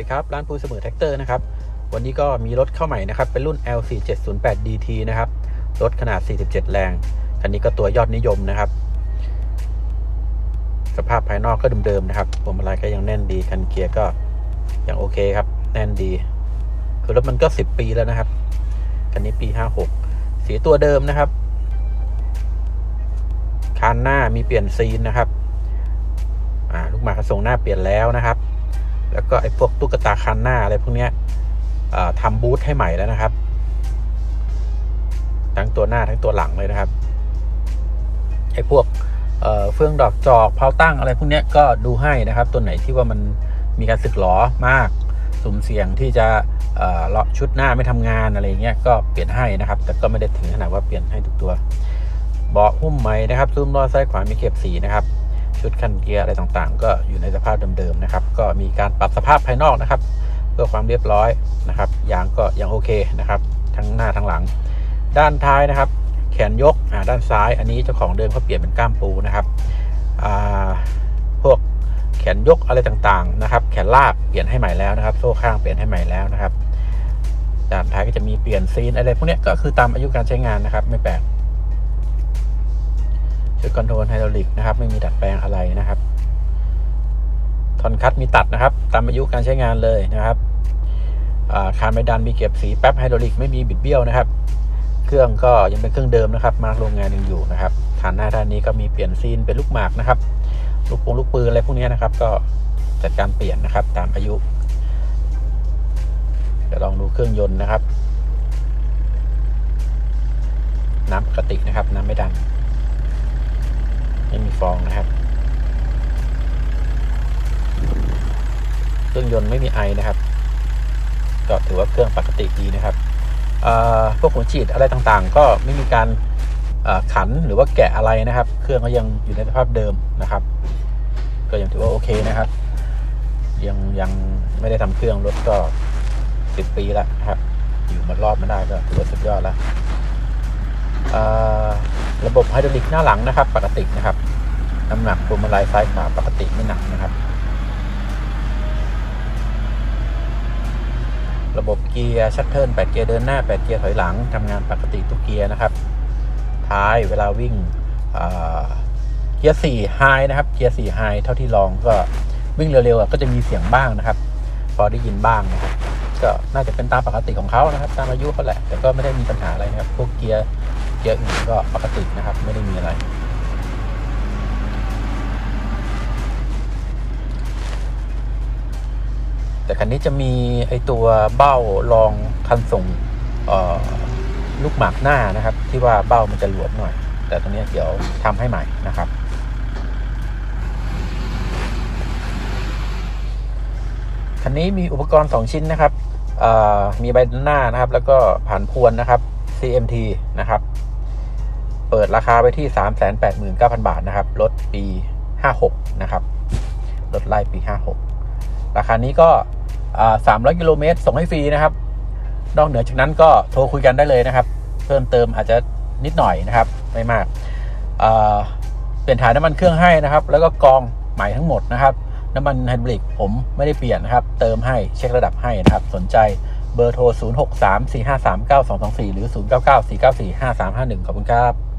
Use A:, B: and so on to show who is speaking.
A: ดีครับ ร้านภูเสมอแท็กเตอร์นะครับ วันนี้ก็มีรถเข้าใหม่นะครับ เป็นรุ่น L4708DT นะครับ รถขนาด 47 แรง คันนี้ก็ตัวยอดนิยมนะครับ สภาพภายนอกก็เดิมๆนะครับพวงมาลัยก็ยังแน่นดี คันเกียร์ก็ยังโอเคครับ แน่นดี คือรถมันก็ 10 ปีแล้วนะครับ คันนี้ปี 56 สีตัวเดิมนะครับ คันหน้ามีเปลี่ยนซีนนะครับลูกหมากกระทรงหน้าเปลี่ยนแล้วนะครับ แล้วก็ไอ้พวกตุ๊กตาคันหน้าอะไรพวกเนี้ยอ่าทำบูธให้ใหม่แล้วนะครับ ทั้งตัวหน้าทั้งตัวหลังเลยนะครับ ไอ้พวกเเฟืองดอกจอกเพาตั้งอะไรพวกเนี้ยก็ดูให้นะครับ ตัวไหนที่ว่ามันมีการสึกหรอมาก สุ่มเสี่ยงที่จะเอ่อเลาะชุดหน้าไม่ทำงานอะไรเงี้ยก็เปลี่ยนให้นะครับ แต่ก็ไม่ได้ถึงขนาดว่าเปลี่ยนให้ทุกตัว เบาะหุ้มใหม่นะครับ ซุ้มล้อซ้ายขวามีเก็บสีนะครับ ชุดคันเกียร์อะไรต่างๆ ก็อยู่ในสภาพเดิมๆนะครับ ก็มีการปรับสภาพภายนอกนะครับ เพื่อความเรียบร้อยนะครับยางก็ยังโอเคนะครับ ทั้งหน้าทั้งหลัง ด้านท้ายนะครับ แขนยกด้านซ้าย อันนี้เจ้าของเดิมเขาเปลี่ยนเป็นก้ามปูนะครับพวกแขนยกอะไรต่างๆนะครับ แขนลากเปลี่ยนให้ใหม่แล้วนะครับ โซ่ข้างเปลี่ยนให้ใหม่แล้วนะครับด้านท้ายก็จะมีเปลี่ยนซีนอะไรพวกนี้ก็คือตามอายุการใช้งานนะครับ ไม่แปลก ชุดคอนโทรลไฮดรอลิกนะครับ ไม่มีดัดแปลงอะไรนะครับทอนคัตมีตัดนะครับ ตามอายุการใช้งานเลยนะครับาคานไมดันมีเก็บสีแป๊บไฮดรอลิกไม่มีบิดเบี้ยวนะครับ เครื่องก็ยังเป็นเครื่องเดิมนะครับ มาร์กโรงงานยังอยู่นะครับฐานหน้าด้านนี้ก็มีเปลี่ยนซีนเป็นลูกหมากนะครับ ลูกปงลูกปืนอะไรพวกนี้นะครับ ก็จัดการเปลี่ยนนะครับ ตามอายุเดี๋ยวลองดูเครื่องยนต์นะครับ น้ำปกตินะครับ น้ำไม่ดัน ไม่มีฟองนะครับ เครื่องยนต์ไม่มีไอนะครับ ก็ถือว่าเครื่องปกติดีนะครับพวกหัวฉีดอะไรต่างๆ ก็ไม่มีการขันหรือว่าแกะอะไรนะครับ เครื่องก็ยังอยู่ในสภาพเดิมนะครับ ก็ยังถือว่าโอเคนะครับ ยังยังไม่ได้ทำเครื่องรถก็สิบปีแล้วนะครับ อยู่มารอบมาได้ก็ถือว่าสุดยอดแล้วเอ่อ ระบบไฮดรอลิกหน้าหลังนะครับ ปกตินะครับ น้ำหนักพวงมาลัยซ้ายขวาปกติไม่หนักนะครับ ระบบเกียร์ชัตเทิล8เกียร์เดินหน้า8เกียร์ถอยหลังทำงานปกติทุกเกียร์นะครับ ท้ายเวลาวิ่งเกียร์4ไฮนะครับ เกียร์4ไฮเท่าที่ลองก็วิ่งเร็วๆก็จะมีเสียงบ้างนะครับ พอได้ยินบ้างนะครับก็น่าจะเป็นตามปกติของเขานะครับ ตามอายุเขาแหละ แต่ก็ไม่ได้มีปัญหาอะไรนะครับ พวกเกียร์ เยร์อื่ก็ปกตินะครับ ไม่ได้มีอะไร แต่คันนี้จะมีไอตัวเบ้ารองคันส่งลูกหมากหน้านะครับ ที่ว่าเบ้ามันจะหลวมหน่อย แต่ตรงนี้เดี๋ยวทำให้ใหม่นะครับคันนี้มีอุปกรณ์ 2 ชิ้นนะครับ มีใบหน้านะครับ แล้วก็ผ่านพวนนะครับ CMT นะครับ เปิดราคาไปที่ 389,000 บาทนะครับรถปี 56 นะครับรถไล่ปี 56 ราคานี้ก็สามร้อยกิโลเมตรส่งให้ฟรีนะครับ นอกเหนือจากนั้นก็โทรคุยกันได้เลยนะครับ เพิ่มเติมอาจจะนิดหน่อยนะครับ ไม่มากเเปลี่ยนถ่ายน้ำมันเครื่องให้นะครับ แล้วก็กองใหม่ทั้งหมดนะครับ น้ำมันไฮดรอลิกผมไม่ได้เปลี่ยนนะครับ เติมให้เช็คระดับให้นะครับ สนใจเบอร์โทร 0634539224 หรือ 0994945351 ขอบคุณครับ